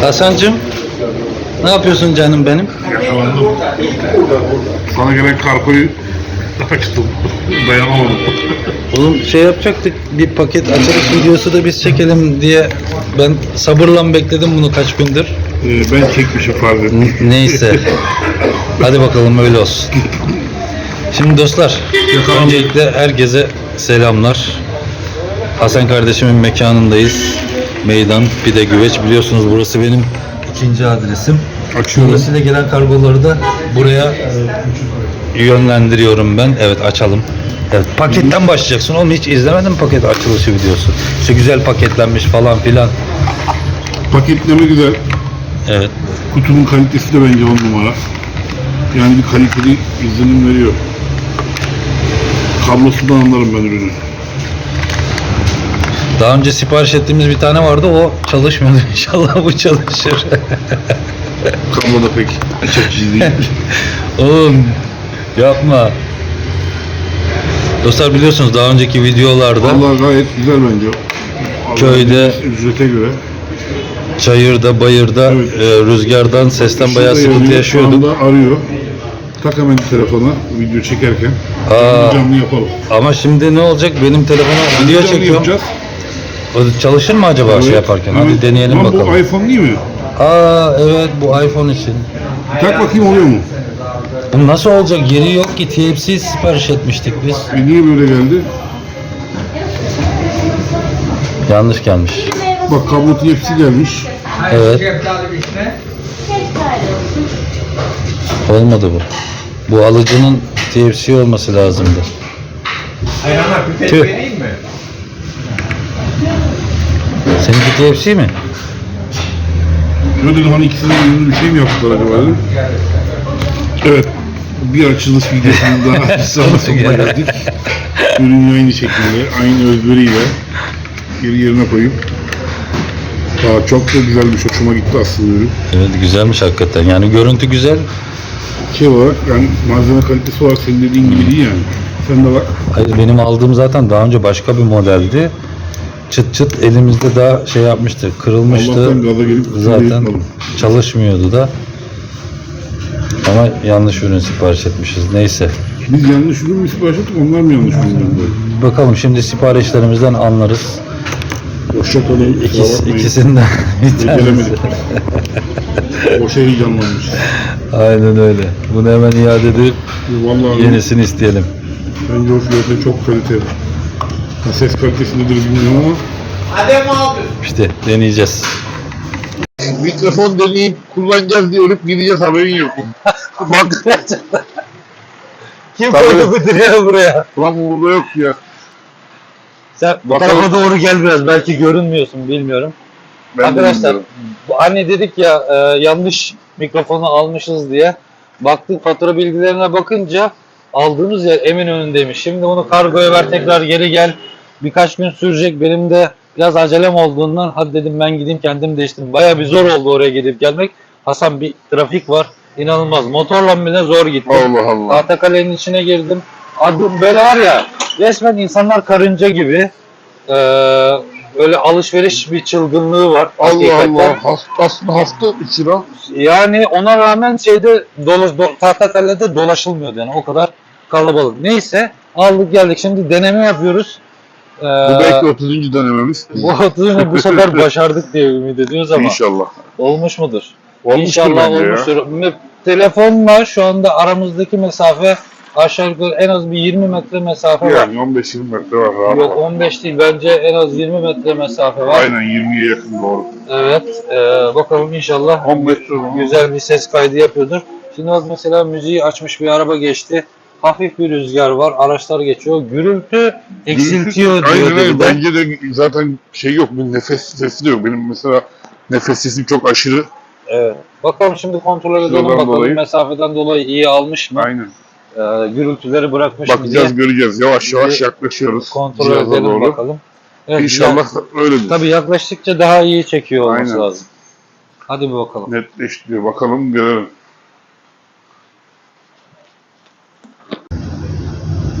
Hasan'cığım ne yapıyorsun canım benim? Yakalandım. Sana gelen karkoyu açtım. Dayanamadım. Oğlum şey yapacaktık bir paket açılış videosu da biz çekelim diye ben sabırla bekledim bunu kaç gündür. Ee, ben çekmişim fark ettim. N- neyse. Hadi bakalım öyle olsun. Şimdi dostlar, öncelikle herkese selamlar. Hasan kardeşimin mekanındayız. Meydan Pide Güveç. Biliyorsunuz burası benim ikinci adresim. Açıyorum. Dolayısıyla gelen kargoları da buraya e, yönlendiriyorum ben. Evet açalım. Evet paketten başlayacaksın. Oğlum hiç izlemedin mi paket açılışı videosu? İşte güzel paketlenmiş falan filan. Paketleme güzel. Evet. Kutunun kalitesi de bence on numara. Yani bir kaliteli izlenim veriyor. Kablosundan anlarım ben ürünü. Daha önce sipariş ettiğimiz bir tane vardı o çalışmıyordu. İnşallah bu çalışır. Kablo da pek iç açıcı değil. Oğlum yapma. Dostlar biliyorsunuz daha önceki videolarda Vallahi gayet güzel bence. Köyde- ücrete göre. çayırda, bayırda, Evet. e, rüzgardan, sesten bayağı sıkıntı yaşıyorduk. Şu arıyor. Tak hemen telefona video çekerken. Aa. Canlı yapalım. Ama şimdi ne olacak? Benim telefona video çekiyorum. yapacağız. O çalışır mı acaba şey yaparken? Evet. Hadi deneyelim Ama bakalım. bu iPhone değil mi? Aa evet bu iPhone için. Tak bakayım oluyor mu? Bu nasıl olacak? Yeri yok ki TFC sipariş etmiştik biz. E niye böyle geldi? Yanlış gelmiş. Bak kablo TFC gelmiş. Evet. Olmadı bu. Bu alıcının TFC olması lazımdı. Tüh. vereyim mi? Seninki TFC mi? Şöyle dedim hani ikisinin ürünü bir şey mi yaptılar acaba dedim. Evet. Bir açılış videosunun daha sana sonuna geldik. Ürün aynı şekilde, aynı özveriyle geri yerine koyup Aa, çok da güzelmiş, hoşuma gitti aslında ürün. Evet güzelmiş hakikaten. Yani görüntü güzel. Şey olarak yani malzeme kalitesi olarak senin dediğin gibi değil yani. Sen de bak. Hayır benim aldığım zaten daha önce başka bir modeldi. Çıt çıt elimizde daha şey yapmıştı. Kırılmıştı. Allah'tan gaza gelip Zaten çalışmıyordu da. Ama yanlış ürün sipariş etmişiz. Neyse. Biz yanlış ürün mü sipariş ettik, onlar mı yanlış ürün gönderdi? Bakalım şimdi siparişlerimizden anlarız. Hoşça kalın. İkis, ikisinden bir tanesi. Boşa heyecanlanmış. Aynen öyle. Bunu hemen iade edip Vallahi yenisini isteyelim. bence o fiyatı çok kaliteli. Ses kalitesi nedir bilmiyorum ama Adem abi. İşte deneyeceğiz. mikrofon deneyip kullanacağız diye ölüp gideceğiz haberin yok. Bak Kim koydu bu direği buraya? lan burada yok ya. Sen bu Bakalım. tarafa doğru gel biraz. Belki görünmüyorsun bilmiyorum. Ben de Arkadaşlar bilmiyorum. bu- hani dedik ya e, yanlış mikrofonu almışız diye. Baktık fatura bilgilerine bakınca aldığımız yer Eminönü'ndeymiş. Şimdi bunu kargoya ver tekrar geri gel. Birkaç gün sürecek. Benim de biraz acelem olduğundan hadi dedim ben gideyim kendim değiştireyim. Baya bir zor oldu oraya gidip gelmek. Hasan bir trafik var. İnanılmaz. Motorla bile zor gittim. Allah Allah. Tahtakale'nin içine girdim. Adım böyle var ya resmen insanlar karınca gibi. Ee, böyle alışveriş bir çılgınlığı var. Allah hakikaten. Allah. Hasta, aslında hasta sıra. Yani ona rağmen şeyde dolaş, do, Tahtakale'de dolaşılmıyordu yani o kadar kalabalık. Neyse aldık geldik şimdi deneme yapıyoruz. Ee, Bu belki 30. denememiz. bu otuzunu bu sefer başardık diye ümit ediyoruz ama İnşallah. olmuş mudur? Olmuştur İnşallah ya. olmuştur. Me- Telefonla şu anda aramızdaki mesafe aşağı yukarı en az bir 20 metre mesafe var. Yani 15-20 metre var rahat. Yok 15 değil bence en az 20 metre mesafe var. Aynen 20'ye yakın doğru. Evet e, bakalım inşallah 10 metre var. güzel bir ses kaydı yapıyordur. Şimdi bak mesela müziği açmış bir araba geçti. Hafif bir rüzgar var, araçlar geçiyor. Gürültü eksiltiyor Aynen bir de. Bence de zaten şey yok. Bir nefes sesi de yok. Benim mesela nefes sesim çok aşırı. Evet. Bakalım şimdi kontrol edelim bakalım dolayı. mesafeden dolayı iyi almış mı? Aynen. E, gürültüleri bırakmış mı diye Bakacağız göreceğiz. Yavaş yavaş yaklaşıyoruz. kontrol cihaza edelim doğru. bakalım. Evet, İnşallah öyledir. Tabii yaklaştıkça daha iyi çekiyor olması Aynen. lazım. Hadi bir bakalım. Netleştiriyor. Bakalım görelim.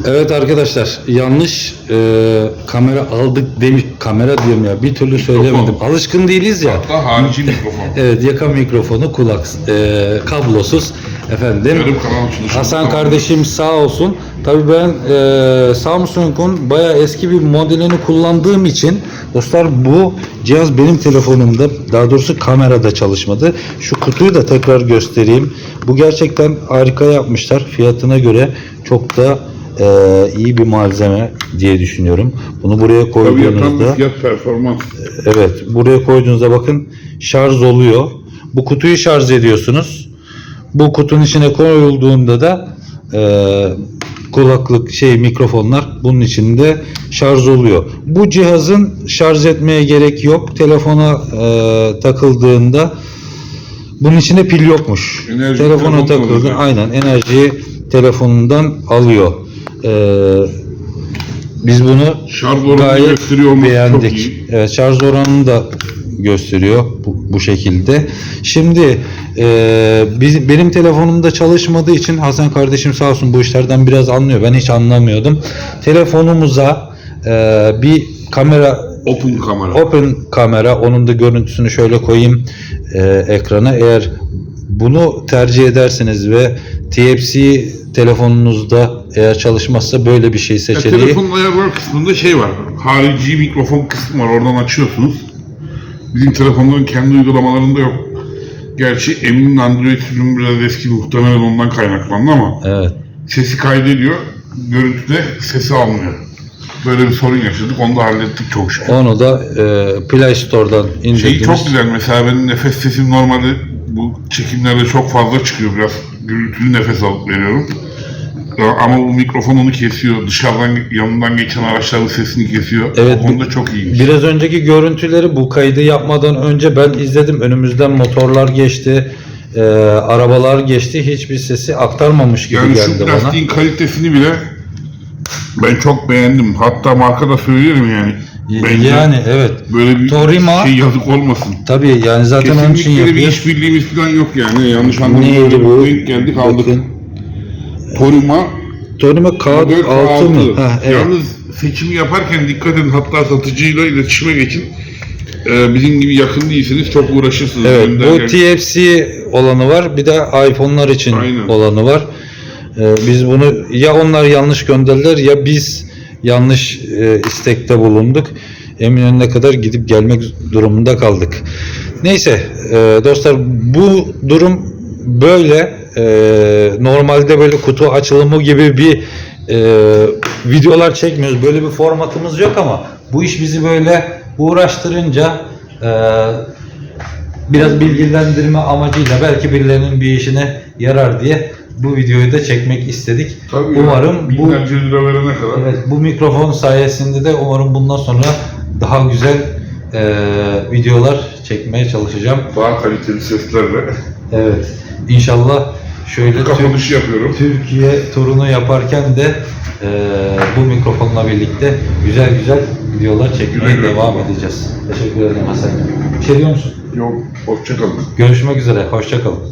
Evet arkadaşlar yanlış e, kamera aldık demiş kamera diyorum ya bir türlü söylemedim. Alışkın değiliz ya. Hatta harici mikrofon. Evet yaka mikrofonu kulak e, kablosuz efendim. Yarım kanal açılışı. Hasan kardeşim sağ olsun. Tabii ben e, Samsung'un bayağı eski bir modelini kullandığım için dostlar bu cihaz benim telefonumda daha doğrusu kamerada çalışmadı. Şu kutuyu da tekrar göstereyim. Bu gerçekten harika yapmışlar. Fiyatına göre çok da e, iyi bir malzeme diye düşünüyorum. Bunu buraya Tabii koyduğunuzda fiyat performans. Evet, buraya koyduğunuzda bakın şarj oluyor. Bu kutuyu şarj ediyorsunuz. Bu kutunun içine koyulduğunda da e, kulaklık şey mikrofonlar bunun içinde şarj oluyor. Bu cihazın şarj etmeye gerek yok. Telefona e, takıldığında bunun içinde pil yokmuş. Enerji Telefona telefon takıldı. Aynen enerjiyi telefonundan alıyor. E, biz bunu Şarj oranını Gayet gösteriyor olması beğendik. Evet şarj oranını da gösteriyor bu, bu şekilde. Şimdi e, biz, benim telefonumda çalışmadığı için Hasan kardeşim sağ olsun bu işlerden biraz anlıyor. Ben hiç anlamıyordum. Telefonumuza e, bir kamera Open kamera. Open kamera onun da görüntüsünü şöyle koyayım e, ekrana. Eğer bunu tercih ederseniz ve TFC telefonunuzda eğer çalışmazsa böyle bir şey Ya, seçeneği. telefonun ayarlar kısmında şey var. Harici mikrofon kısmı var. Oradan açıyorsunuz. Bizim telefonların kendi uygulamalarında yok. Gerçi Emin'in Android sürümü biraz eski muhtemelen ondan kaynaklandı ama Evet. sesi kaydediyor. Görüntüde sesi almıyor. Böyle bir sorun yaşadık. Onu da hallettik çok şükür. Onu da e, Play Store'dan indirdiğimiz. Şeyi çok güzel mesela benim nefes sesim normalde bu çekimlerde çok fazla çıkıyor biraz gürültülü nefes alıp veriyorum. Ama bu mikrofon onu kesiyor. Dışarıdan yanından geçen araçların sesini kesiyor. Evet, o konuda çok iyiymiş. Biraz önceki görüntüleri bu kaydı yapmadan önce ben izledim. Önümüzden motorlar geçti, e, arabalar geçti. Hiçbir sesi aktarmamış gibi yani geldi şu bana. plastiğin kalitesini bile ben çok beğendim. Hatta marka da söylerim yani. Bence yani evet. böyle bir Torima- şey yazık olmasın. Tabii yani zaten onun için Kesinlikle bir yapıyor. işbirliğimiz falan yok yani. Yanlış anlamadım. Neydi bu? Denk geldik aldık. Bakın. Torima Model K6 mı? Ha, evet. Yalnız seçimi yaparken dikkat edin hatta satıcıyla iletişime geçin. Ee, bizim gibi yakın değilseniz çok uğraşırsınız. Evet, bu gel- TFC olanı var. Bir de iPhone'lar için Aynen. olanı var. Ee, biz bunu ya onlar yanlış gönderdiler ya biz yanlış e, istekte bulunduk. Eminönü'ne kadar gidip gelmek durumunda kaldık. Neyse e, dostlar bu durum böyle. E, normalde böyle kutu açılımı gibi bir e, videolar çekmiyoruz. Böyle bir formatımız yok ama bu iş bizi böyle uğraştırınca e, biraz bilgilendirme amacıyla belki birilerinin bir işine yarar diye bu videoyu da çekmek istedik. Tabii ya, umarım bu binlerce lira verene kadar. evet, bu mikrofon sayesinde de umarım bundan sonra daha güzel e, videolar çekmeye çalışacağım. Daha kaliteli seslerle. Evet. İnşallah şöyle Kapanışı yapıyorum. Türkiye turunu yaparken de e, bu mikrofonla birlikte güzel güzel videolar çekmeye güle. devam edeceğiz. Teşekkür ederim Hasan. Bir şey diyor musun? Yok, hoşçakalın. Görüşmek üzere. Hoşçakalın.